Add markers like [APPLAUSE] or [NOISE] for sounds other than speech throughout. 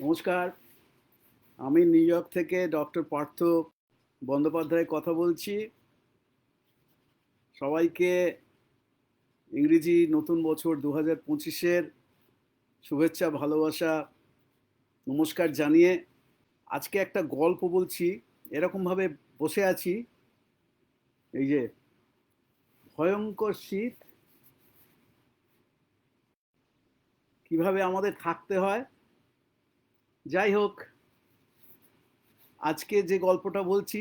নমস্কার। আমি New York থেকে ডক্টর পার্থ বন্দ্যোপাধ্যায় কথা বলছি। সবাইকে ইংরেজি নতুন বছর দু হাজার পঁচিশের শুভেচ্ছা, ভালোবাসা, নমস্কার জানিয়ে আজকে একটা গল্প বলছি। এরকমভাবে বসে আছি। এই যে, ভয়ঙ্কর শীত। কীভাবে আমাদের থাকতে হয়? যাই হোক, আজকে যে গল্পটা বলছি,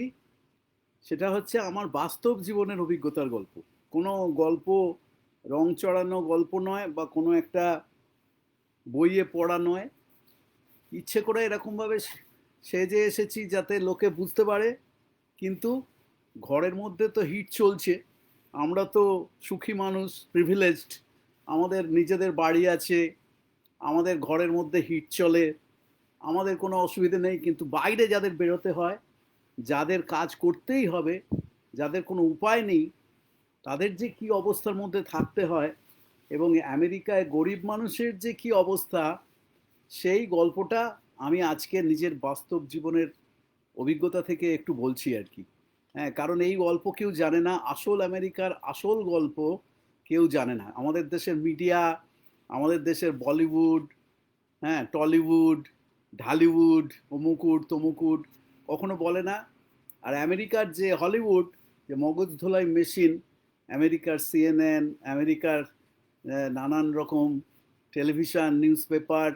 সেটা হচ্ছে আমার বাস্তব জীবনের অভিজ্ঞতার গল্প। কোনো গল্প রং চড়ানো গল্প নয় বা কোনো একটা বইয়ে পড়া নয়। ইচ্ছে করে এরকমভাবে সেজে এসেছি যাতে লোকে বুঝতে পারে, কিন্তু ঘরের মধ্যে তো হিট চলছে। আমরা তো সুখী মানুষ প্রিভিলেজড আমাদের নিজেদের বাড়ি আছে, আমাদের ঘরের মধ্যে হিট চলে। আমাদের কোনো অসুবিধে নেই, কিন্তু বাইরে যাদের বেরোতে হয়, যাদের কাজ করতেই হবে, যাদের কোনো উপায় নেই, তাদের যে কি অবস্থার মধ্যে থাকতে হয় এবং আমেরিকায় গরিব মানুষের যে কি অবস্থা, সেই গল্পটা আমি আজকে নিজের বাস্তব জীবনের অভিজ্ঞতা থেকে একটু বলছি আর কি। হ্যাঁ কারণ এই গল্প কেউ জানে না, আসল আমেরিকার আসল গল্প কেউ জানে না। আমাদের দেশের মিডিয়া, আমাদের দেশের বলিউড হ্যাঁ টলিউড ঢালিউড অমুকুট তমুকুট, কখনো বলে না। আর আমেরিকার যে হলিউড, যে মগজ ধোলাই মেশিন, আমেরিকার সিএনএন, আমেরিকার নানান রকম টেলিভিশন নিউজ পেপার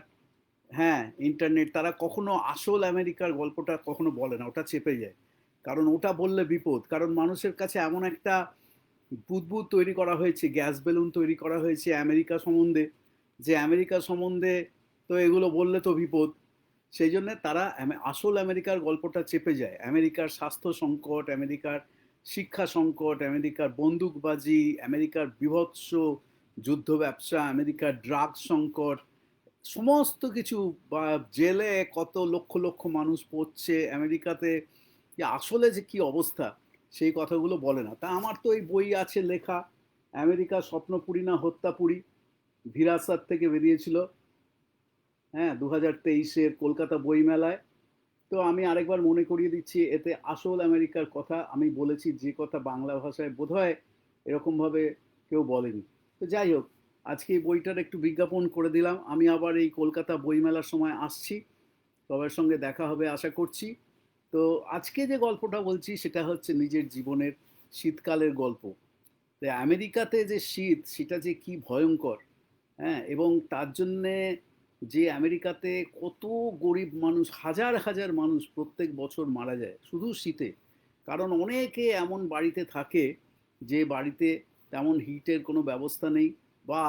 হ্যাঁ ইন্টারনেট, তারা কখনো আসল আমেরিকার গল্পটা কখনো বলে না, ওটা চেপে যায়। কারণ ওটা বললে বিপদ। কারণ মানুষের কাছে এমন একটা বুদবুদ তৈরি করা হয়েছে, গ্যাস বেলুন তৈরি করা হয়েছে আমেরিকা সম্বন্ধে, যে আমেরিকা সম্বন্ধে তো এগুলো বললে তো বিপদ। সেই জন্য তারা আসল আমেরিকার গল্পটা চেপে যায়। আমেরিকার স্বাস্থ্য সংকট, আমেরিকার শিক্ষা সংকট, আমেরিকার বন্দুকবাজি, আমেরিকার বিভৎস যুদ্ধ ব্যবসা, আমেরিকার ড্রাগ সংকট, সমস্ত কিছু বা জেলে কত লক্ষ লক্ষ মানুষ পড়ছে, আমেরিকাতে আসলে যে কি অবস্থা, সেই কথাগুলো বলে না। তা আমার তো এই বই আছে লেখা, আমেরিকা স্বপ্নপুরী না হত্যাপুরী, ভিরাসাত থেকে বেরিয়েছিল। হ্যাঁ দু হাজার তেইশের কলকাতা বইমেলায়। তো আমি আরেকবার মনে করিয়ে দিচ্ছি, এতে আসল আমেরিকার কথা আমি বলেছি, যে কথা বাংলা ভাষায় বোধ হয় এরকমভাবে কেউ বলেনি। তো যাই হোক, আজকে এই বইটার একটু বিজ্ঞাপন করে দিলাম। আমি আবার এই কলকাতা বইমেলার সময় আসছি। সবার সঙ্গে দেখা হবে আশা করছি। তো আজকে যে গল্পটা বলছি, সেটা হচ্ছে নিজের জীবনের শীতকালের গল্প। আমেরিকাতে যে শীত, সেটা যে কি ভয়ঙ্কর হ্যাঁ এবং তার জন্যে যে আমেরিকাতে কত গরিব মানুষ, হাজার হাজার মানুষ প্রত্যেক বছর মারা যায় শুধু শীতে। কারণ অনেকে এমন বাড়িতে থাকে যে বাড়িতে তেমন হিটের কোনো ব্যবস্থা নেই বা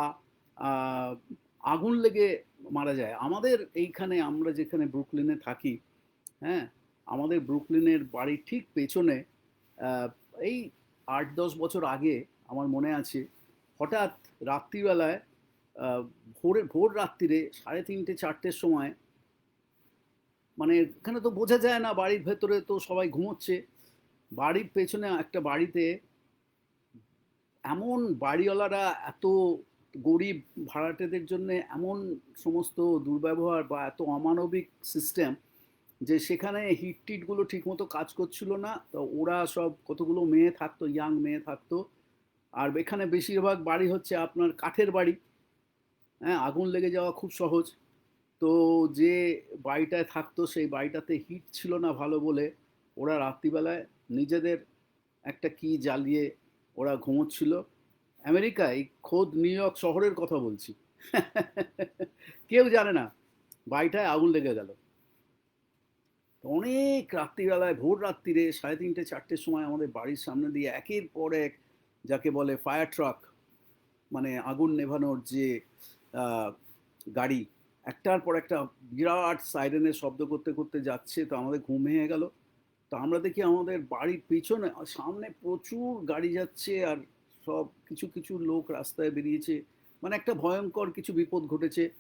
আগুন লেগে মারা যায়। আমাদের এইখানে আমরা যেখানে ব্রুকলিনে থাকি হ্যাঁ আমাদের ব্রুকলিনের বাড়ির ঠিক পেছনে এই আট দশ বছর আগে আমার মনে আছে, হঠাৎ রাত্রিবেলায় ভোরে, ভোর রাত্রিরে সাড়ে তিনটে, চারটের সময় মানে এখানে তো বোঝা যায় না বাড়ির ভেতরে তো সবাই ঘুমোচ্ছে। বাড়ির পেছনে একটা বাড়িতে এমন বাড়িওয়ালারা, এত গরিব ভাড়াটেদের জন্য এমন সমস্ত দুর্ব্যবহার বা এত অমানবিক সিস্টেম যে সেখানে হিট টিটগুলো ঠিকমতো কাজ করছিল না, তো ওরা সব কতগুলো মেয়ে থাকতো ইয়াং মেয়ে থাকতো। আর এখানে বেশিরভাগ বাড়ি হচ্ছে আপনার কাঠের বাড়ি। হ্যাঁ আগুন লেগে যাওয়া খুব সহজ। তো যে বাড়িটায় থাকতো, সেই বাড়িটাতে হিট ছিল না ভালো বলে ওরা রাত্রিবেলায় নিজেদের একটা কি জ্বালিয়ে ওরা ঘুমোচ্ছিল। আমেরিকায় খোদ নিউ ইয়র্ক শহরের কথা বলছি। [LAUGHS] কেউ জানে না, বাড়িটায় আগুন লেগে গেল। অনেক রাত্রিবেলায়, ভোর রাত্রিরে সাড়ে তিনটে চারটের সময় আমাদের বাড়ির সামনে দিয়ে একের পর এক যাকে বলে ফায়ার ট্রাক মানে আগুন নেভানোর যে গাড়ি। একটার পর একটা বিরাট সাইরেনের শব্দ করতে করতে যাচ্ছে, তো আমাদের ঘুম ভেঙে গেল। তো আমরা দেখি আমাদের বাড়ির পিছনে, সামনে প্রচুর গাড়ি যাচ্ছে আর সব কিছু কিছু লোক রাস্তায় বেরিয়েছে। মানে একটা ভয়ঙ্কর কিছু বিপদ ঘটেছে।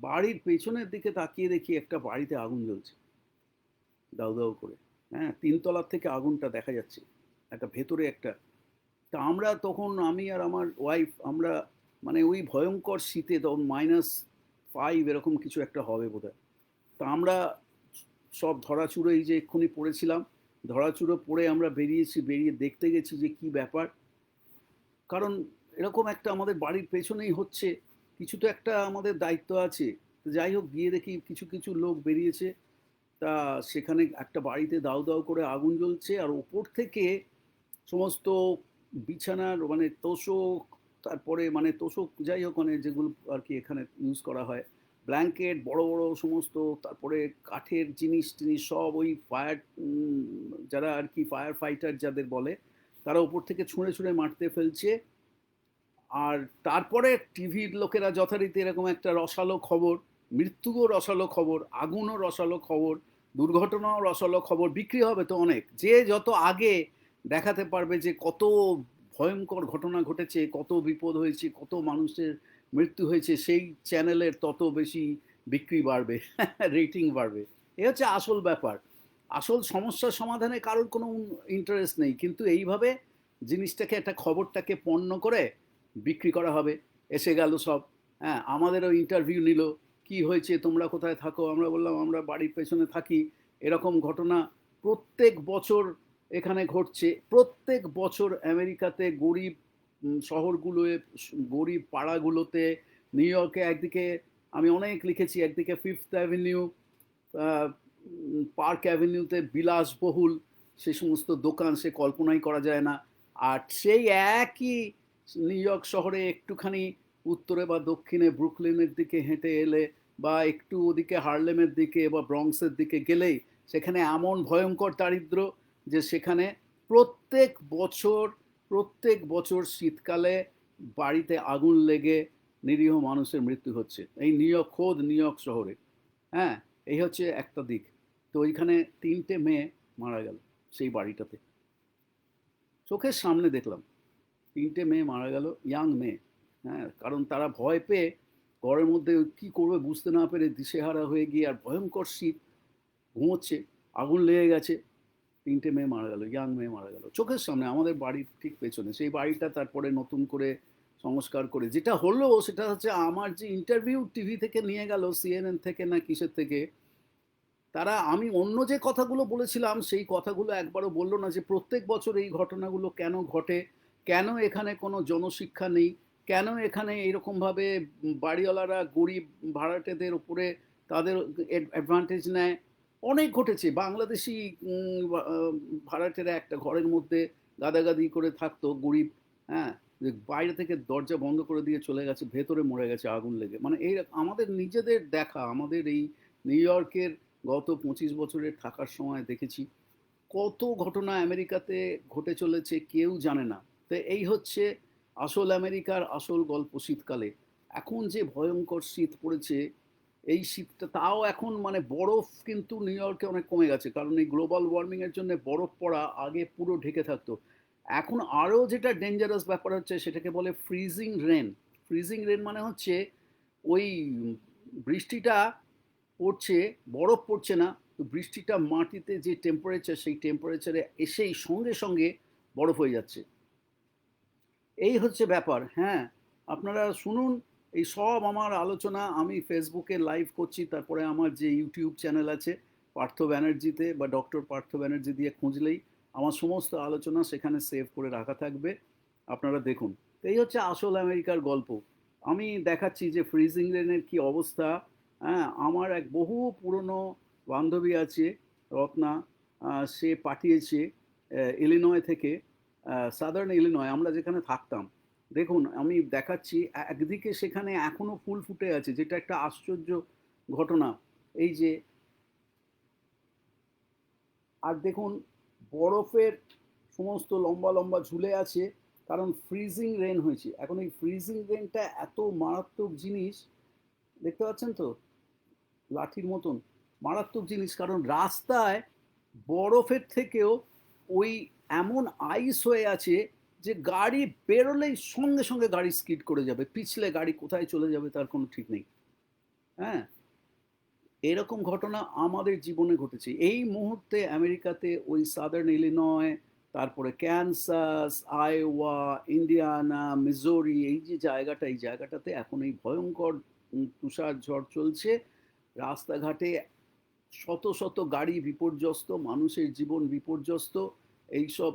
বাড়ির পেছনের দিকে তাকিয়ে দেখি একটা বাড়িতে আগুন জ্বলছে। দাউ দাউ করে। হ্যাঁ তিনতলার থেকে আগুনটা দেখা যাচ্ছে। একটা ভেতরে একটা। তা আমরা তখন আমি আর আমার ওয়াইফ আমরা মানে ওই ভয়ঙ্কর শীতে তখন মাইনাস ফাইভ এরকম কিছু একটা হবে বোধ তা আমরা সব ধরাচুড়ো এই যে এক্ষুনি পড়েছিলাম ধরাচুড়ো পড়ে আমরা বেরিয়েছি, বেরিয়ে দেখতে গেছি যে কি ব্যাপার। কারণ এরকম একটা আমাদের বাড়ির পেছনেই হচ্ছে, কিছু তো একটা আমাদের দায়িত্ব আছে। যাই হোক, গিয়ে দেখি কিছু কিছু লোক বেরিয়েছে। তা সেখানে একটা বাড়িতে দাউ দাউ করে আগুন জ্বলছে, আর ওপর থেকে সমস্ত বিছানার মানে তোষক তারপরে মানে তোষক যাই হোক মানে যেগুলো আর কি এখানে ইউজ করা হয় ব্ল্যাঙ্কেট বড় বড় সমস্ত, তারপরে কাঠের জিনিস টিনিস সব ওই ফায়ার যারা আর কি ফায়ার ফাইটার যাদের বলে, তারা উপর থেকে ছুঁড়ে ছুঁড়ে মারতে ফেলছে। আর তারপরে টিভির লোকেরা যথারীতি এরকম একটা রসালো খবর, মৃত্যুও রসালো খবর, আগুনও রসালো খবর, দুর্ঘটনাও রসালো খবর, বিক্রি হবে তো অনেক। যে যত আগে দেখাতে পারবে যে কত ভয়ঙ্কর ঘটনা ঘটেছে, কত বিপদ হয়েছে, কত মানুষের মৃত্যু হয়েছে, সেই চ্যানেলের তত বেশি বিক্রি বাড়বে [LAUGHS] রেটিং বাড়বে। এ হচ্ছে আসল ব্যাপার। আসল সমস্যার সমাধানে কারোর কোনো ইন্টারেস্ট নেই, কিন্তু এইভাবে জিনিসটাকে, একটা খবরটাকে পণ্য করে বিক্রি করা হবে, এসে গেল সব। হ্যাঁ আমাদেরও ইন্টারভিউ নিল, কি হয়েছে, তোমরা কোথায় থাকো? আমরা বললাম, আমরা বাড়ির পেছনে থাকি, এরকম ঘটনা প্রত্যেক বছর এখানে ঘটছে। প্রত্যেক বছর আমেরিকাতে গরিব শহরগুলোয়, গরিব পাড়াগুলোতে, নিউ ইয়র্কে একদিকে, আমি অনেক লিখেছি, একদিকে ফিফথ অ্যাভিনিউ পার্ক অ্যাভিনিউতে বিলাসবহুল, সে সমস্ত দোকান সে কল্পনাই করা যায় না। আর সেই একই নিউ ইয়র্ক শহরে একটুখানি উত্তরে বা দক্ষিণে ব্রুকলিনের দিকে হেঁটে এলে বা একটু ওদিকে হার্লেমের দিকে বা ব্রংসের দিকে গেলেই, সেখানে এমন ভয়ঙ্কর দারিদ্র যে সেখানে প্রত্যেক বছর প্রত্যেক বছর শীতকালে বাড়িতে আগুন লেগে নিরীহ মানুষের মৃত্যু হচ্ছে। এই নিউ ইয়র্ক খোদ নিউ ইয়র্ক শহরে। হ্যাঁ এই হচ্ছে একটা দিক। তো ওইখানে তিনটে মেয়ে মারা গেল সেই বাড়িটাতে। চোখের সামনে দেখলাম, তিনটে মেয়ে মারা গেল ইয়াং মেয়ে। হ্যাঁ কারণ তারা ভয় পেয়ে ঘরের মধ্যে কি করবে বুঝতে না পেরে দিশেহারা হয়ে গিয়ে আর ভয়ঙ্কর শীত ঘুমোচ্ছে, আগুন লেগে গেছে। তিনটে মেয়ে মারা গেল ইয়াং মেয়ে মারা গেল। চোখের সামনে, আমাদের বাড়ির ঠিক পেছনে, সেই বাড়িটা তারপরে নতুন করে সংস্কার করে, যেটা হলো সেটা হচ্ছে আমার যে ইন্টারভিউ টিভি থেকে নিয়ে গেল সিএনএন থেকে না কিসের থেকে, তারা আমি অন্য যে কথাগুলো বলেছিলাম, সেই কথাগুলো একবারও বলল না যে প্রত্যেক বছর এই ঘটনাগুলো কেন ঘটে, কেন এখানে কোনো জনশিক্ষা নেই, কেন এখানে এইরকমভাবে বাড়িওয়ালারা গরিব ভাড়াটেদের উপরে তাদের অ্যাডভান্টেজ নেয় অনেক ঘটেছে। বাংলাদেশি ভাড়াটেরা একটা ঘরের মধ্যে গাদাগাদি করে থাকতো, গরিব হ্যাঁ? বাইরে থেকে দরজা বন্ধ করে দিয়ে চলে গেছে, ভেতরে মরে গেছে, আগুন লেগে। মানে এই আমাদের নিজেদের দেখা, আমাদের এই নিউ ইয়র্কের গত পঁচিশ বছরের থাকার সময় দেখেছি, কত ঘটনা আমেরিকাতে ঘটে চলেছে, কেউ জানে না। তো এই হচ্ছে আসল আমেরিকার আসল গল্প শীতকালে। এখন যে ভয়ঙ্কর শীত পড়েছে এই শীতটা তাও এখন মানে বরফ কিন্তু নিউ ইয়র্কে অনেক কমে গেছে। কারণ এই গ্লোবাল ওয়ার্মিংয়ের জন্য বরফ পড়া আগে পুরো ঢেকে থাকতো। এখন আরও যেটা ডেঞ্জারাস ব্যাপার হচ্ছে সেটাকে বলে ফ্রিজিং রেন ফ্রিজিং রেন মানে হচ্ছে ওই বৃষ্টিটা পড়ছে, বরফ পড়ছে না, তো বৃষ্টিটা মাটিতে যে টেম্পারেচার সেই টেম্পারেচারে এসেই সঙ্গে সঙ্গে বরফ হয়ে যাচ্ছে। এই হচ্ছে ব্যাপার হ্যাঁ। আপনারা শুনুন এই সব আমার আলোচনা আমি ফেসবুকে লাইভ করছি, তারপরে আমার যে ইউটিউব চ্যানেল আছে, পার্থ ব্যানার্জিতে বা ডক্টর পার্থ ব্যানার্জি দিয়ে খুঁজলেই আমার সমস্ত আলোচনা সেখানে সেভ করে রাখা থাকবে, আপনারা দেখুন। এই হচ্ছে আসল আমেরিকার গল্প। আমি দেখাচ্ছি যে ফ্রিজিং রেনের কি অবস্থা হ্যাঁ আমার এক বহু পুরনো বান্ধবী আছে, রত্না সে পাঠিয়েছে ইলিনয় থেকে সাদার্ন ইলিনয় আমরা যেখানে থাকতাম। দেখুন, আমি দেখাচ্ছি একদিকে সেখানে এখনও ফুল ফুটে আছে, যেটা একটা আশ্চর্য ঘটনা। এই যে, আর দেখুন, বরফের সমস্ত লম্বা লম্বা ঝুলে আছে, কারণ ফ্রিজিং রেন হয়েছে। এখন এই ফ্রিজিং রেনটা এত মারাত্মক জিনিস, দেখতে পাচ্ছেন তো? লাঠির মতন। মারাত্মক জিনিস, কারণ রাস্তায় বরফের থেকেও ওই এমন আইস হয়ে আছে যে গাড়ি বেরোলেই সঙ্গে সঙ্গে গাড়ি স্কিড করে যাবে, পিছলে গাড়ি কোথায় চলে যাবে তার কোনো ঠিক নেই। হ্যাঁ? এরকম ঘটনা আমাদের জীবনে ঘটেছে। এই মুহূর্তে আমেরিকাতে ওই সাদার্ন ইলিনয় তারপরে ক্যানসাস আয়োয়া ইন্ডিয়ানা মিজোরি এই যে জায়গাটা, এই জায়গাটাতে এখন এই ভয়ঙ্কর তুষার ঝড় চলছে। রাস্তাঘাটে শত শত গাড়ি বিপর্যস্ত, মানুষের জীবন বিপর্যস্ত। এইসব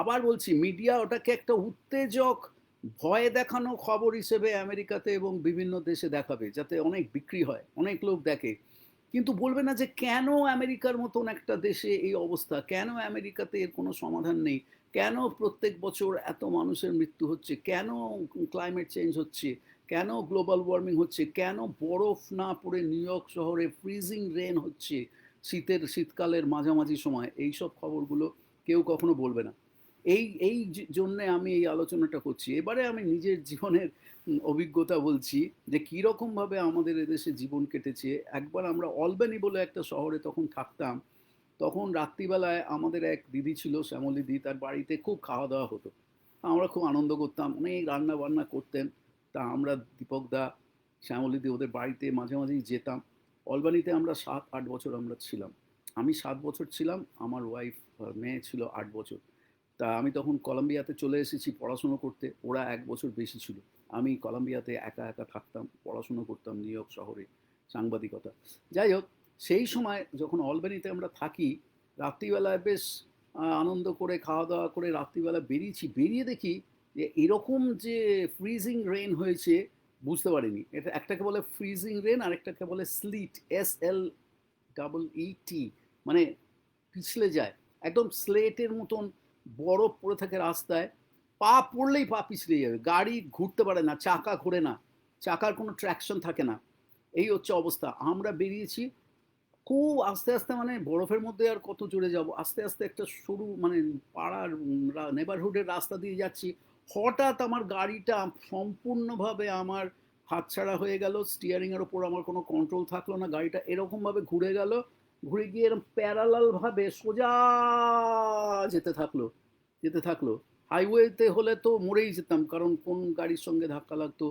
আবার বলছি মিডিয়া ওটাকে একটা উত্তেজক ভয় দেখানো খবর হিসেবে আমেরিকাতে এবং বিভিন্ন দেশে দেখাবে, যাতে অনেক বিক্রি হয়, অনেক লোক দেখে। কিন্তু বলবে না যে কেন আমেরিকার মতন একটা দেশে এই অবস্থা, কেন আমেরিকাতে এর কোনো সমাধান নেই, কেন প্রত্যেক বছর এত মানুষের মৃত্যু হচ্ছে, কেন ক্লাইমেট চেঞ্জ হচ্ছে, কেন গ্লোবাল ওয়ার্মিং হচ্ছে, কেন বরফ না পড়ে নিউ ইয়র্ক শহরে ফ্রিজিং রেন হচ্ছে শীতের, শীতকালের মাঝামাঝি সময় এই সব খবরগুলো কেউ কখনো বলবে না। এই এই জন্যে আমি এই আলোচনাটা করছি। এবারে আমি নিজের জীবনের অভিজ্ঞতা বলছি যে কীরকমভাবে আমাদের এদেশে জীবন কেটেছে। একবার আমরা অলবেনি বলে একটা শহরে তখন থাকতাম, তখন রাত্রিবেলায় আমাদের এক দিদি ছিল, শ্যামলী দি, তার বাড়িতে খুব খাওয়া দাওয়া হতো। আমরা খুব আনন্দ করতাম, অনেক রান্না বান্না করতেন। তা আমরা দীপক দা, শ্যামলী দি ওদের বাড়িতে মাঝে মাঝেই যেতাম। অলবানিতে আমরা সাত, আট বছর আমরা ছিলাম। আমি সাত বছর ছিলাম, আমার ওয়াইফ মেয়ে ছিল আট বছর। তা আমি তখন কলম্বিয়াতে চলে এসেছি পড়াশুনো করতে। ওরা এক বছর বেশি ছিল। আমি কলম্বিয়াতে একা একা থাকতাম, পড়াশুনো করতাম নিউ ইয়র্ক শহরে, সাংবাদিকতা। যাই হোক, সেই সময় যখন অলবেনিতে আমরা থাকি, রাত্রিবেলায় বেশ আনন্দ করে খাওয়া দাওয়া করে রাত্রিবেলা বেরিয়েছি। বেরিয়ে দেখি যে এরকম যে ফ্রিজিং রেন হয়েছে, বুঝতে পারিনি। এটা একটাকে বলে ফ্রিজিং রেন আর একটাকে বলে sleet S L double E T মানে পিছলে যায়। একদম স্লেটের মতন বরফ পড়ে থাকে রাস্তায়, পা পড়লেই পা পিছলে যাবে। গাড়ি ঘুরতে পারে না, চাকা ঘোরে না, চাকার কোনো ট্র্যাকশন থাকে না। এই হচ্ছে অবস্থা। আমরা বেরিয়েছি, খুব আস্তে আস্তে মানে বরফের মধ্যে আর কত জোরে যাব? আস্তে আস্তে একটা সরু মানে পাড়ার নেবারহুডের রাস্তা দিয়ে যাচ্ছি। হঠাৎ আমার গাড়িটা সম্পূর্ণভাবে আমার হাতছাড়া হয়ে গেল স্টিয়ারিংয়ের ওপর আমার কোনো কন্ট্রোল থাকল না, গাড়িটা এরকমভাবে ঘুরে গেল। ঘুরে গিয়ে এরকম প্যারালাল ভাবে সোজা যেতে থাকল যেতে থাকল। হাইওয়েতে হলে তো মরেই যেতাম, কারণ কোন গাড়ির সঙ্গে ধাক্কা লাগতো,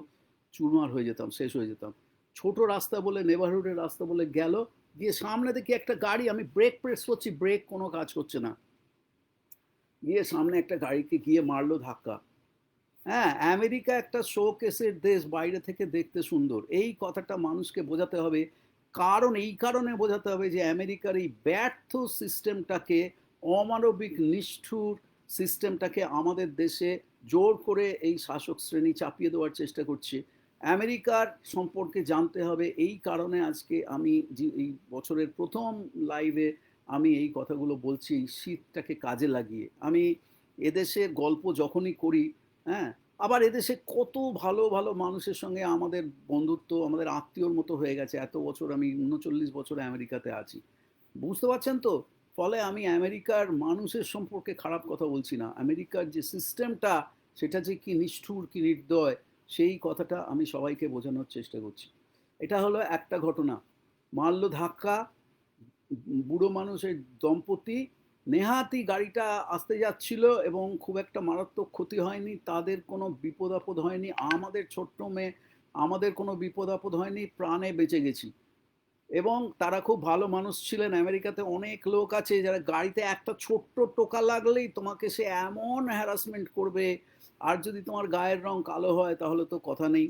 চুরমার হয়ে যেতাম, শেষ হয়ে যেতাম। ছোট রাস্তা বলে নেবারহুডের রাস্তা বলে গেল, গিয়ে সামনে দেখি একটা গাড়ি, আমি ব্রেক প্রেস করছি ব্রেক কোনো কাজ করছে না। গিয়ে সামনে একটা গাড়িকে গিয়ে মারলো ধাক্কা। হ্যাঁ আমেরিকা একটা শো কেসের দেশ, বাইরে থেকে দেখতে সুন্দর। এই কথাটা মানুষকে বোঝাতে হবে কারণ, এই কারণে বোঝাতে হবে যে আমেরিকার এই ব্যর্থ সিস্টেমটাকে, অমানবিক নিষ্ঠুর সিস্টেমটাকে আমাদের দেশে জোর করে এই শাসক শ্রেণি চাপিয়ে দেওয়ার চেষ্টা করছে। আমেরিকার সম্পর্কে জানতে হবে, এই কারণে আজকে আমি এই বছরের প্রথম লাইভে আমি এই কথাগুলো বলছি, এই শীতটাকে কাজে লাগিয়ে। আমি এদেশের গল্প যখনই করি হ্যাঁ আবার এদেশে কত ভালো ভালো মানুষের সঙ্গে আমাদের বন্ধুত্ব, আমাদের আত্মীয়র মতো হয়ে গেছে। এত বছর আমি উনচল্লিশ বছর আমেরিকাতে আছি। বুঝতে পারছেন তো? ফলে আমি আমেরিকার মানুষের সম্পর্কে খারাপ কথা বলছি না। আমেরিকার যে সিস্টেমটা, সেটা যে কি নিষ্ঠুর, কি নির্দয়, সেই কথাটা আমি সবাইকে বোঝানোর চেষ্টা করছি। এটা হলো একটা ঘটনা। মারল ধাক্কা, বুড়ো মানুষের দম্পতি নেহাতি গাড়িটা আসতে যাচ্ছিল এবং খুব একটা মারাত্মক ক্ষতি হয়নি। তাদের কোনো বিপদ আপদ হয়নি। আমাদের ছোট্ট মেয়ে, আমাদের কোনো বিপদ আপদ হয়নি, প্রাণে বেঁচে গেছি। এবং তারা খুব ভালো মানুষ ছিলেন। আমেরিকাতে অনেক লোক আছে যারা গাড়িতে একটা ছোট্ট টোকা লাগলেই তোমাকে সে এমন হ্যারাসমেন্ট করবে, আর যদি তোমার গায়ের রং কালো হয় তাহলে তো কথা নেই।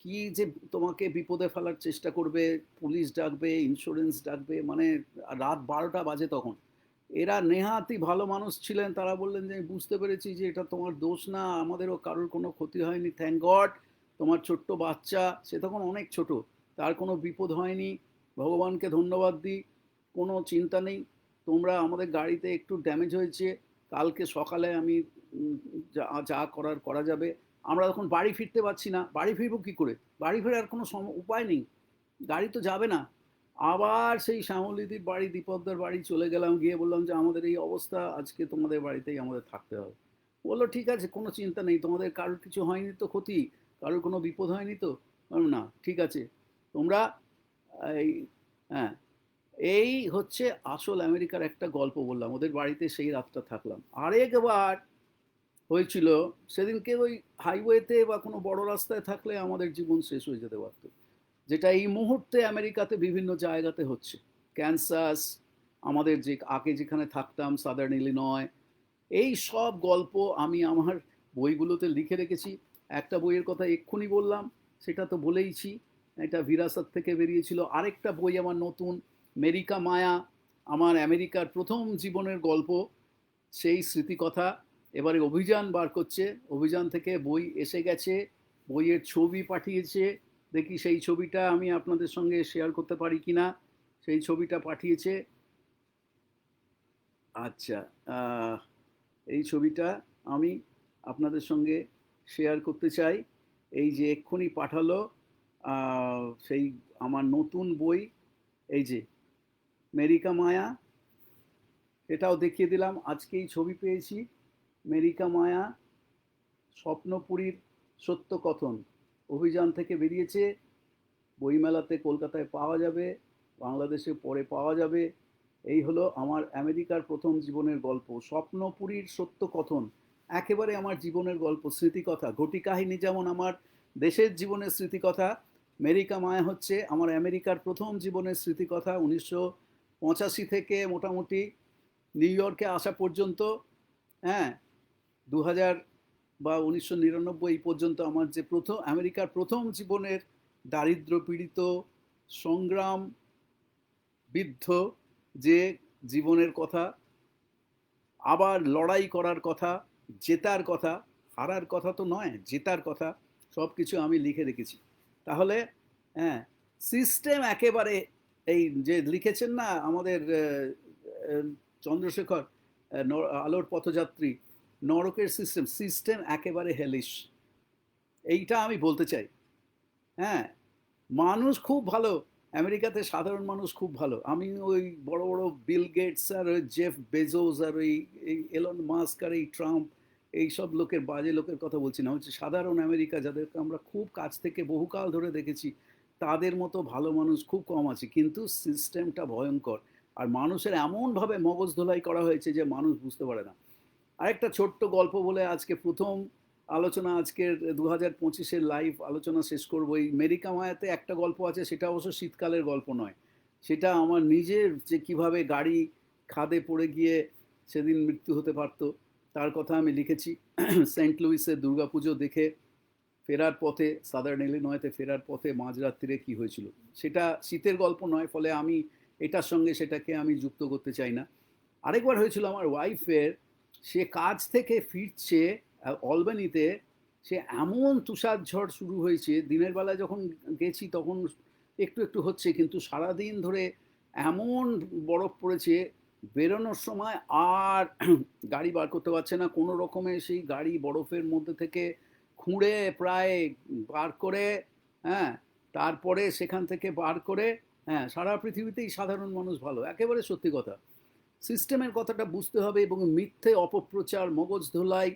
কি যে তোমাকে বিপদে ফেলার চেষ্টা করবে, পুলিশ ডাকবে ইন্স্যুরেন্স ডাকবে মানে রাত বারোটা বাজে তখন। এরা নেহাতি ভালো মানুষ ছিলেন। তারা বললেন যে, আমি বুঝতে পেরেছি যে এটা তোমার দোষ না, আমাদেরও কারোর কোনো ক্ষতি হয়নি। থ্যাংক গড তোমার ছোট্ট বাচ্চা, সে তখন অনেক ছোট, তার কোনো বিপদ হয়নি। ভগবানকে ধন্যবাদ দিই, কোনো চিন্তা নেই। তোমরা আমাদের গাড়িতে একটু ড্যামেজ হয়েছে, কালকে সকালে আমি যা যা করার করা যাবে। আমরা তখন বাড়ি ফিরতে পারছি না। বাড়ি ফিরবো কী করে? বাড়ি ফেরার কোনো উপায় নেই। গাড়ি তো যাবে না। আবার সেই শ্যামলিদির বাড়ি, দীপকদার বাড়ি চলে গেলাম, গিয়ে বললাম যে, আমাদের এই অবস্থা, আজকে তোমাদের বাড়িতেই আমাদের থাকতে হবে। বলল, ঠিক আছে, কোনো চিন্তা নেই, তোমাদের কারোর কিছু হয়নি তো ক্ষতি, কারোর কোনো বিপদ হয়নি তো? না, ঠিক আছে, তোমরা এই হ্যাঁ এই হচ্ছে আসল আমেরিকার একটা গল্প বললাম, ওদের বাড়িতে সেই রাতটা থাকলাম। আরেকবার হয়েছিল, সেদিনকে ওই হাইওয়েতে বা কোনো বড় রাস্তায় থাকলে আমাদের জীবন শেষ হয়ে যেতে পারত। যেটা এই মুহূর্তে আমেরিকাতে বিভিন্ন জায়গাতে হচ্ছে। ক্যান্সাস, আমাদের যে, আগে যেখানে থাকতাম সাদার্ন ইলিনয় এই সব গল্প আমি আমার বইগুলোতে লিখে রেখেছি। একটা বইয়ের কথা এক্ষুনি বললাম, সেটা তো বলেইছি। এটা বিরাসত থেকে বেরিয়েছিল। আরেকটা বই আমার নতুন, মেরিকা মায়া, আমার আমেরিকার প্রথম জীবনের গল্প। সেই স্মৃতিকথা। এবারে অভিযান বার করছে। অভিযান থেকে বই এসে গেছে, বইয়ের ছবি পাঠিয়েছে দেখি সেই ছবিটা আমি আপনাদের সঙ্গে শেয়ার করতে পারি কি না সেই ছবিটা পাঠিয়েছে। আচ্ছা এই ছবিটা আমি আপনাদের সঙ্গে শেয়ার করতে চাই। এই যে এক্ষুনি পাঠালো সেই আমার নতুন বই, এই যে মেরিকা মায়া, এটাও দেখিয়ে দিলাম। আজকেই ছবি পেয়েছি। মেরিকা মায়া, স্বপ্নপুরীর সত্য কথন। অভিযান থেকে বেরিয়েছে। বইমেলাতে কলকাতায় পাওয়া যাবে, বাংলাদেশে পরে পাওয়া যাবে। এই হলো আমার আমেরিকার প্রথম জীবনের গল্প। স্বপ্নপুরীর সত্য কথন, একেবারে আমার জীবনের গল্প, স্মৃতিকথা। ঘটি কাহিনী যেমন আমার দেশের জীবনের স্মৃতিকথা, মেরিকা মায়া হচ্ছে আমার আমেরিকার প্রথম জীবনের স্মৃতিকথা উনিশশো পঁচাশি থেকে মোটামুটি নিউ ইয়র্কে আসা পর্যন্ত। হ্যাঁ দু হাজার বা উনিশশো নিরানব্বই পর্যন্ত আমার যে প্রথম, আমেরিকার প্রথম জীবনের দারিদ্র পীড়িত, সংগ্রাম বিদ্ধ যে জীবনের কথা, আবার লড়াই করার কথা, জেতার কথা, হারার কথা তো নয়, জেতার কথা সব কিছু আমি লিখে রেখেছি। তাহলে হ্যাঁ সিস্টেম একেবারে এই যে লিখেছেন না আমাদের চন্দ্রশেখর আলোর পথযাত্রী নরকের সিস্টেম সিস্টেম একেবারে হেলিশ এইটা আমি বলতে চাই। হ্যাঁ মানুষ খুব ভালো। আমেরিকাতে সাধারণ মানুষ খুব ভালো। আমি ওই বড় বড় বিল গেটস আর ওই জেফ বেজোস আর ওই, এই এলন মাস্ক আর এই ট্রাম্প এই সব লোকের, বাজে লোকের কথা বলছি না। হচ্ছে সাধারণ আমেরিকা যাদেরকে আমরা খুব কাছ থেকে বহুকাল ধরে দেখেছি, তাদের মতো ভালো মানুষ খুব কম আছে। কিন্তু সিস্টেমটা ভয়ঙ্কর। আর মানুষের এমনভাবে মগজ ধোলাই করা হয়েছে যে মানুষ বুঝতে পারে না। আরেকটা ছোট্ট গল্প বলে আজকে প্রথম আলোচনা, আজকের দু হাজার পঁচিশের লাইভ আলোচনা শেষ করব। এই মেরিকা মায়াতে একটা গল্প আছে, সেটা অবশ্য শীতকালের গল্প নয়। সেটা আমার নিজের যে কীভাবে গাড়ি খাদে পড়ে গিয়ে সেদিন মৃত্যু হতে পারতো, তার কথা আমি লিখেছি। সেন্ট লুইসের দুর্গাপুজো দেখে ফেরার পথে সাদার্ন ইলিনয়তে ফেরার পথে মাঝরাত্রিরে কি হয়েছিল? সেটা শীতের গল্প নয়, ফলে আমি এটার সঙ্গে সেটাকে আমি যুক্ত করতে চাই না। আরেকবার হয়েছিল আমার ওয়াইফের সে কাজ থেকে ফিরছে অলবানিতে, সে এমন তুষার ঝড় শুরু হয়েছে, দিনের বেলায় যখন গেছি তখন একটু একটু হচ্ছে, কিন্তু সারাদিন ধরে এমন বরফ পড়েছে, বেরোনোর সময় আর [CLEARS THROAT] গাড়ি বার করতে পারছে না। কোনো রকমে সেই গাড়ি বরফের মধ্যে থেকে খুঁড়ে প্রায় বার করে হ্যাঁ তারপরে সেখান থেকে বার করে হ্যাঁ সারা পৃথিবীতেই সাধারণ মানুষ ভালো, একেবারে সত্যি কথা। সিস্টেমের কথাটা বুঝতে হবে এবং মিথ্যে অপপ্রচার, মগজ ধোলাই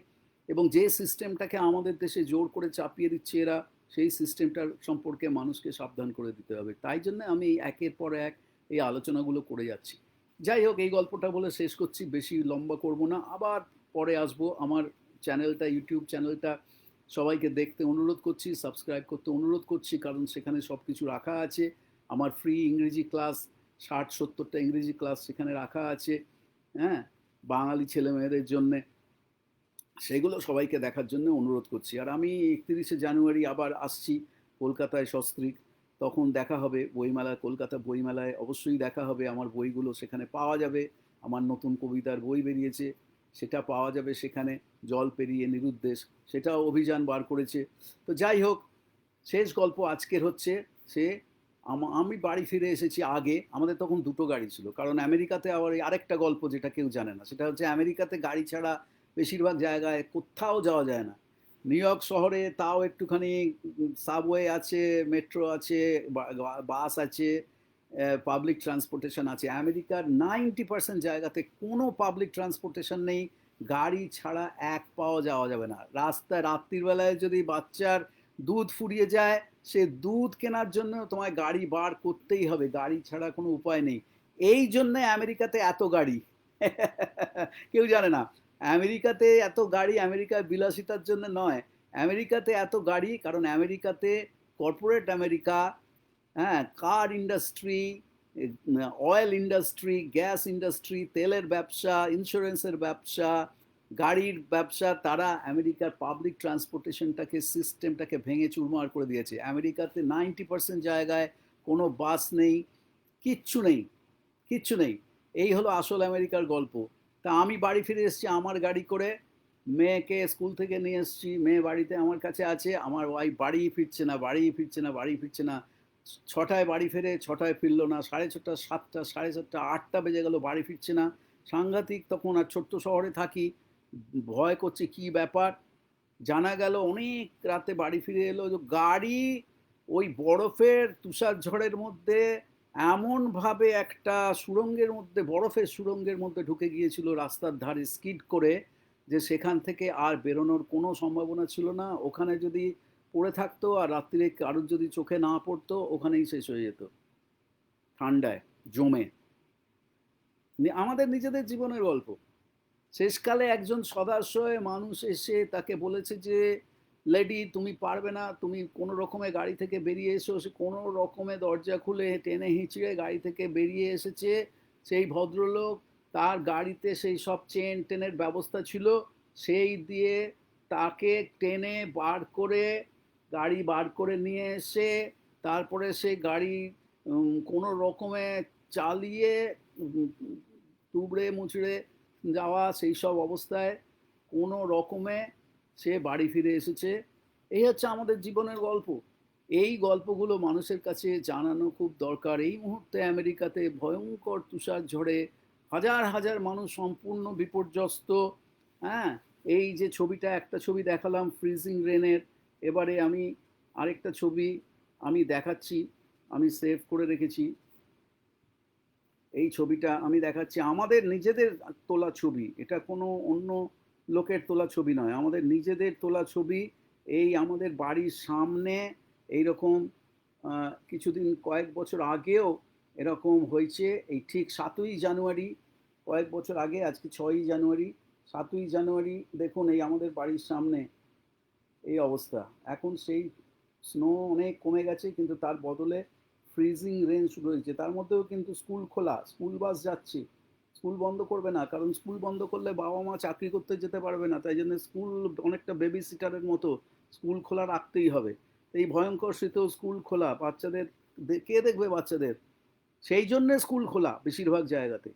এবং যে সিস্টেমটাকে আমাদের দেশে জোর করে চাপিয়ে দিচ্ছে এরা, সেই সিস্টেমটার সম্পর্কে মানুষকে সাবধান করে দিতে হবে। তাই জন্য আমি একের পর এক এই আলোচনাগুলো করে যাচ্ছি। যাই হোক, এই গল্পটা বলে শেষ করছি, বেশি লম্বা করব না। আবার পরে আসব আমার চ্যানেলটা, ইউটিউব চ্যানেলটা। সবাইকে দেখতে অনুরোধ করছি, সাবস্ক্রাইব করতে অনুরোধ করছি, কারণ সেখানে সব কিছু রাখা আছে। আমার ফ্রি ইংরেজি ক্লাস ষাট, সত্তরটা ইংরেজি ক্লাস সেখানে রাখা আছে হ্যাঁ? বাঙালি ছেলেমেয়েদের জন্যে। সেগুলো সবাইকে দেখার জন্য অনুরোধ করছি। আর আমি একত্রিশে জানুয়ারি আবার আসছি কলকাতায় সস্ত্রীক। তখন দেখা হবে বইমেলায়, কলকাতা বইমেলায় অবশ্যই দেখা হবে। আমার বইগুলো সেখানে পাওয়া যাবে। আমার নতুন কবিতার বই বেরিয়েছে, সেটা পাওয়া যাবে সেখানে। জল পেরিয়ে নিরুদ্দেশ, সেটাও অভিযান বার করেছে। তো যাই হোক, শেষ গল্প আজকের হচ্ছে সে আম- বাড়ি ফিরে এসেছি আগে, আমাদের তখন দুটো গাড়ি ছিল। কারণ আমেরিকাতে আবার আরেকটা গল্প যেটা কেউ জানে না, সেটা হচ্ছে আমেরিকাতে গাড়ি ছাড়া বেশিরভাগ জায়গায় কোথাও যাওয়া যায় না। নিউ ইয়র্ক শহরে তাও একটুখানি, সাবওয়ে আছে, মেট্রো আছে বাস আছে পাবলিক ট্রান্সপোর্টেশন আছে। আমেরিকার নাইনটি পার্সেন্ট জায়গাতে কোনো পাবলিক ট্রান্সপোর্টেশন নেই, গাড়ি ছাড়া এক পাও যাওয়া যাবে না। রাস্তায় রাত্রির বেলায় যদি বাচ্চার দুধ ফুরিয়ে যায় সে দুধ কেনার জন্য তোমায় গাড়ি বার করতেই হবে, গাড়ি ছাড়া কোনো উপায় নেই। এই জন্যে আমেরিকাতে এত গাড়ি। কেউ জানে না, আমেরিকাতে এত গাড়ি আমেরিকার বিলাসিতার জন্য নয়। আমেরিকাতে এত গাড়ি, কারণ আমেরিকাতে কর্পোরেট আমেরিকা হ্যাঁ car industry oil industry gas industry তেলের ব্যবসা ইন্স্যুরেন্সের ব্যবসা গাড়ির ব্যবসা, তারা আমেরিকার পাবলিক ট্রান্সপোর্টেশনটাকে সিস্টেমটাকে ভেঙে চুরমার করে দিয়েছে। আমেরিকাতে নাইনটি পার্সেন্ট জায়গায় কোনো বাস নেই, কিচ্ছু নেই কিচ্ছু নেই। এই হলো আসল আমেরিকার গল্প। তা আমি বাড়ি ফিরে এসেছি আমার গাড়ি করে, মেয়েকে স্কুল থেকে নিয়ে এসেছি, মেয়ে বাড়িতে আমার কাছে আছে, আমার ওয়াইফ বাড়ি ফিরছে না বাড়ি ফিরছে না বাড়ি ফিরছে না। ছটায় বাড়ি ফেরে, ছটায় ফিরলো না, সাড়ে ছটা, সাতটা, সাড়ে সাতটা, আটটা বেজে গেল, বাড়ি ফিরছে না। সাংঘাতিক তখন আর ছোট্ট শহরে থাকি ভয় করছে, কি ব্যাপার? জানা গেল অনেক রাতে বাড়ি ফিরে এলো যে গাড়ি ওই বরফের তুষার ঝড়ের মধ্যে এমনভাবে একটা সুড়ঙ্গের মধ্যে, বরফের সুড়ঙ্গের মধ্যে ঢুকে গিয়েছিল রাস্তার ধারে স্কিড করে যে সেখান থেকে আর বেরোনোর কোনো সম্ভাবনা ছিল না। ওখানে যদি পড়ে থাকতো আর রাত্রিরে কারোর যদি চোখে না পড়তো, ওখানেই শেষ হয়ে যেত। ঠান্ডায়, জমে। আমাদের নিজেদের জীবনের গল্প। শেষকালে একজন সদাশয় মানুষ এসে তাকে বলেছে যে লেডি তুমি পারবে না তুমি কোনো রকমে গাড়ি থেকে বেরিয়ে এসো সে কোনো রকমে দরজা খুলে টেনে হিঁচড়ে গাড়ি থেকে বেরিয়ে এসেছে সেই ভদ্রলোক তার গাড়িতে সেই সব চেন টেনের ব্যবস্থা ছিল সেই দিয়ে তাকে টেনে বার করে গাড়ি বার করে নিয়ে এসে তারপরে সে গাড়ি কোনো রকমে চালিয়ে তুবড়ে মুচড়ে যাওয়া সেই সব অবস্থায় কোনো রকমে সে বাড়ি ফিরে এসেছে। এই হচ্ছে আমাদের জীবনের গল্প। এই গল্পগুলো মানুষের কাছে জানানো খুব দরকার। এই মুহূর্তে আমেরিকাতে ভয়ঙ্কর তুষার ঝড়ে হাজার হাজার মানুষ সম্পূর্ণ বিপর্যস্ত। হ্যাঁ এই যে ছবিটা, একটা ছবি দেখালাম ফ্রিজিং রেনের। এবারে আমি আরেকটা ছবি আমি দেখাচ্ছি, আমি সেভ করে রেখেছি। এই ছবিটা আমি দেখাচ্ছি। আমাদের নিজেদের তোলা ছবি, এটা কোনো অন্য লোকের তোলা ছবি নয়। আমাদের নিজেদের তোলা ছবি, এই আমাদের বাড়ির সামনে এইরকম কিছুদিন, কয়েক বছর আগেও এরকম হয়েছে। এই ঠিক সাতই জানুয়ারি, কয়েক বছর আগে, আজকে ছয়ই জানুয়ারি, সাতই জানুয়ারি, দেখুন এই আমাদের বাড়ির সামনে এই অবস্থা। এখন সেই স্নো অনেক কমে গেছে, কিন্তু তার বদলে ফ্রিজিং রেঞ্জ রয়েছে তার মধ্যেও কিন্তু স্কুল খোলা স্কুল বাস যাচ্ছে। স্কুল বন্ধ করবে না, কারণ স্কুল বন্ধ করলে বাবা মা চাকরি করতে যেতে পারবে না, তাই জন্য স্কুল অনেকটা বেবি সিটারের মতো স্কুল খোলা রাখতেই হবে। এই ভয়ঙ্কর শীতেও স্কুল খোলা, বাচ্চাদের কে দেখবে বাচ্চাদের? সেই জন্যে স্কুল খোলা বেশিরভাগ জায়গাতে।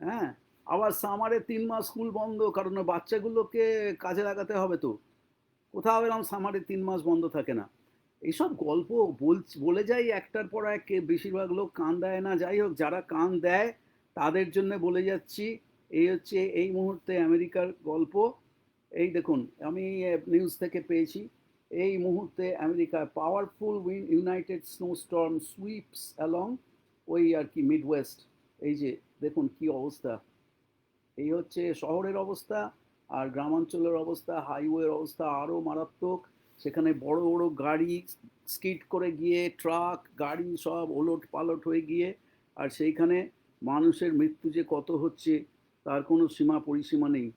হ্যাঁ আবার সামারে তিন মাস স্কুল বন্ধ, কারণ বাচ্চাগুলোকে কাজে লাগাতে হবে তো। কোথাও এরকম সামারে তিন মাস বন্ধ থাকে না। এইসব গল্প বল, বলে যাই একটার পর এক বেশিরভাগ লোক কান দেয় না। যাই হোক, যারা কান দেয়, তাদের জন্য বলে যাচ্ছি এই হচ্ছে এই মুহূর্তে আমেরিকার গল্প। এই দেখুন, আমি নিউজ থেকে পেয়েছি, এই মুহূর্তে আমেরিকায় powerful win united snow storm sweeps along ওই আর কি মিড ওয়েস্ট এই যে, দেখুন কি অবস্থা। এই হচ্ছে শহরের অবস্থা, আর গ্রামাঞ্চলের অবস্থা হাইওয়ের অবস্থা আরও মারাত্মক। সেখানে বড় বড় গাড়ি স্কিড করে গিয়ে, ট্রাক, গাড়ি সব ওলট পালট হয়ে গিয়ে, আর সেইখানে মানুষের মৃত্যু যে কত হচ্ছে, তার কোনো সীমা পরিসীমা নেই।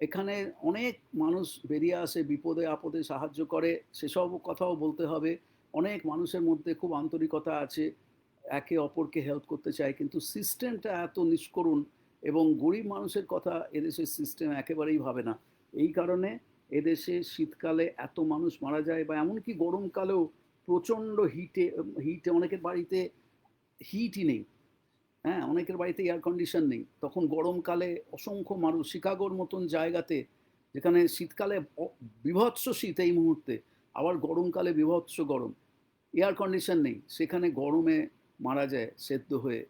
এখানে অনেক মানুষ বেরিয়ে আসে, বিপদে, আপদে সাহায্য করে, সেসব কথাও বলতে হবে। অনেক মানুষের মধ্যে খুব আন্তরিকতা আছে, একে অপরকে হেল্প করতে চায়, কিন্তু সিস্টেমটা এত নিষ্করুণ এবং গরিব মানুষের কথা এদেশের সিস্টেম একেবারেই ভাবে না। এই কারণে এদেশে শীতকালে এত মানুষ মারা যায় বা এমনকি গরমকালেও প্রচণ্ড হিটে হিটে অনেকের বাড়িতে হিটই নেই। হ্যাঁ অনেকের বাড়িতে এয়ার কন্ডিশন নেই। তখন গরমকালে অসংখ্য মানুষ শিকাগোর মতন জায়গাতে, যেখানে শীতকালে বিভৎস শীত এই মুহূর্তে, আবার গরমকালে বিভৎস গরম। এয়ার কন্ডিশন নেই। সেখানে গরমে মারা যায়, সেদ্ধ হয়ে।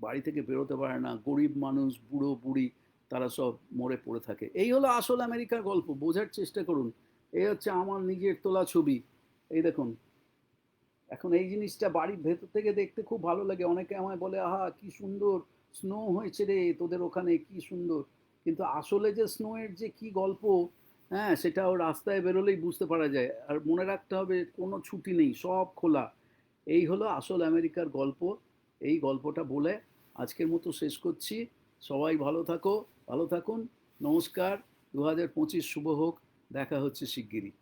বাড়ি থেকে বেরোতে পারে না। গরিব মানুষ, বুড়ো, বুড়ি তারা সব মরে পড়ে থাকে। এই হলো আসল আমেরিকার গল্প, বোঝার চেষ্টা করুন। এই হচ্ছে আমার নিজের তোলা ছবি। এই দেখুন, এখন এই জিনিসটা বাড়ির ভেতর থেকে দেখতে খুব ভালো লাগে। অনেকে আমায় বলে, আহা, কি সুন্দর স্নো হয়েছে রে, তোদের ওখানে কি সুন্দর? কিন্তু আসলে যে স্নোয়ের যে কি গল্প হ্যাঁ সেটাও রাস্তায় বেরোলেই বুঝতে পারা যায়। আর মনে রাখতে হবে, কোনো ছুটি নেই, সব খোলা। এই হলো আসল আমেরিকার গল্প। এই গল্পটা বলে আজকের মতো শেষ করছি। সবাই ভালো থাকো। ভালো থাকুন নমস্কার দু হাজার পঁচিশ শুভ হোক দেখা হচ্ছে শিগগিরই।